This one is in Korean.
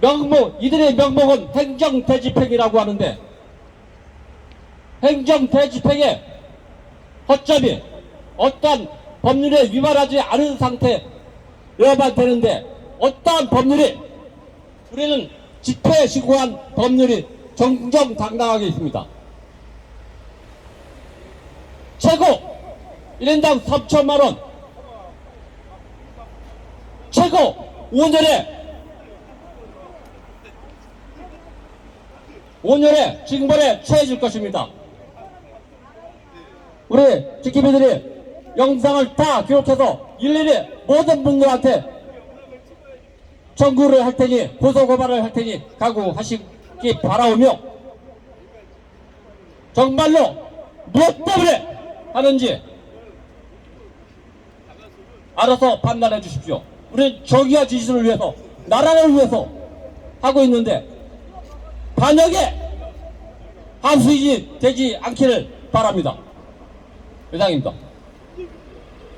명목, 이들의 명목은 행정대집행이라고 하는데, 행정대집행의 허점이 어떠한 법률에 위반하지 않은 상태여야만 되는데, 어떠한 법률이 우리는 집회에 시고한 법률이 정정당당하게 있습니다. 최고 1인당 3천만 원 최고 5년에 5년에 징벌에 처해질 것입니다. 우리 지키미들이 영상을 다 기록해서 일일이 모든 분들한테 청구를 할 테니 고소 고발을 할 테니 각오하시기 바라오며 정말로 무엇 때문에 하는지 알아서 판단해 주십시오. 우리는 정의와 지지를 위해서 나라를 위해서 하고 있는데 반역에 함수이지 되지 않기를 바랍니다. 이상입니다.